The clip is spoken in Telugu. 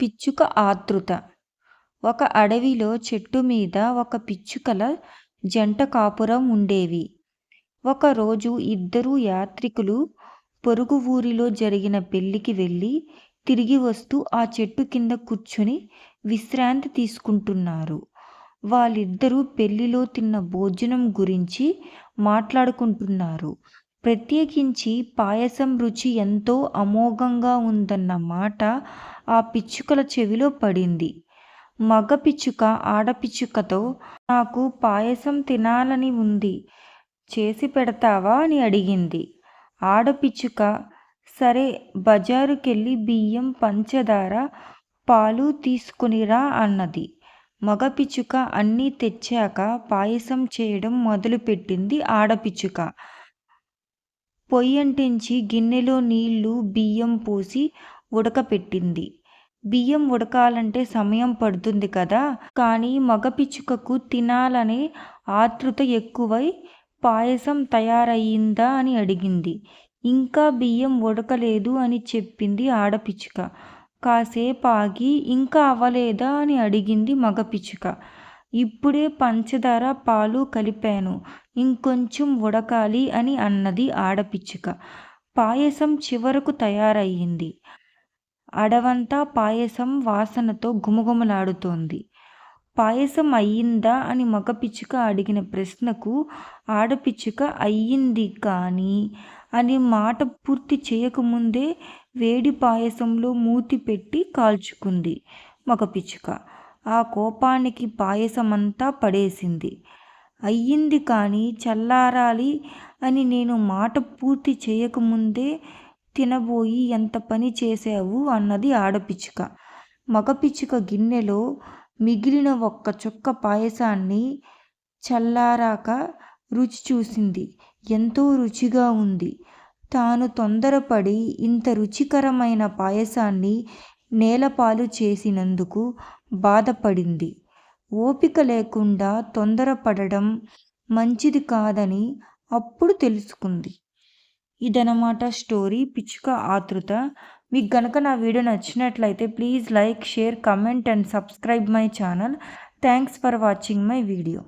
పిచ్చుక ఆతృత ఒక అడవిలో చెట్టు మీద ఒక పిచ్చుకల జంట కాపురం ఉండేవి. ఒకరోజు ఇద్దరు యాత్రికులు పొరుగు ఊరిలో జరిగిన పెళ్ళికి వెళ్ళి తిరిగి వస్తూ ఆ చెట్టు కింద కూర్చుని విశ్రాంతి తీసుకుంటున్నారు. వాళ్ళిద్దరూ పెళ్ళిలో తిన్న భోజనం గురించి మాట్లాడుకుంటున్నారు. ప్రత్యేకించి పాయసం రుచి ఎంతో అమోఘంగా ఉందన్న మాట ఆ పిచ్చుకల చెవిలో పడింది. మగ పిచ్చుక ఆడపిచ్చుకతో నాకు పాయసం తినాలని ఉంది చేసి పెడతావా? అని అడిగింది. ఆడపిచ్చుక సరే బజారుకెళ్ళి బియ్యం పంచదార పాలు తీసుకునిరా అన్నది. మగ పిచ్చుక అన్నీ తెచ్చాక పాయసం చేయడం మొదలుపెట్టింది ఆడపిచ్చుక పొయ్యంటించి గిన్నెలో నీళ్ళు బియ్యం పోసి ఉడకపెట్టింది. బియ్యం ఉడకాలంటే సమయం పడుతుంది కదా. కానీ మగ పిచ్చుకకు తినాలనే ఆతృత ఎక్కువై పాయసం తయారయ్యిందా అని అడిగింది. ఇంకా బియ్యం ఉడకలేదు అని చెప్పింది ఆడపిచ్చుక కాసేపు ఆగి ఇంకా అవ్వలేదా అని అడిగింది మగ పిచ్చుక. ఇప్పుడే పంచదార పాలు కలిపాను. ఇంకొంచెం ఉడకాలి అని అన్నది ఆడపిచ్చుక. పాయసం చివరకు తయారయ్యింది. అడవంతా పాయసం వాసనతో గుమగుమలాడుతోంది పాయసం అయ్యిందా అని మగ పిచ్చుక అడిగిన ప్రశ్నకు ఆడపిచ్చుక అయ్యింది కానీ అని మాట పూర్తి చేయకముందే వేడి పాయసంలో మూతి పెట్టి కాల్చుకుంది మగ పిచ్చుక ఆ కోపానికి పాయసమంతా పడేసింది. అయ్యింది కానీ చల్లారాలి అని నేను మాట పూర్తి చేయకముందే తినబోయి ఎంత పని చేసావు అన్నది ఆడపిచ్చుక. మగపిచ్చుక గిన్నెలో మిగిలిన ఒక్క చుక్క పాయసాన్ని చల్లారాక రుచి చూసింది. ఎంతో రుచిగా ఉంది. తాను తొందరపడి ఇంత రుచికరమైన పాయసాన్ని నేలపాలు చేసినందుకు బాధపడింది. ఓపిక లేకుండా తొందరపడడం మంచిది కాదని అప్పుడు తెలుసుకుంది. ఇదనమాట స్టోరీ. పిచ్చుక ఆతృత మీకు గనక నా వీడియో నచ్చినట్లయితే please like share comment and subscribe my channel. Thanks for watching my video.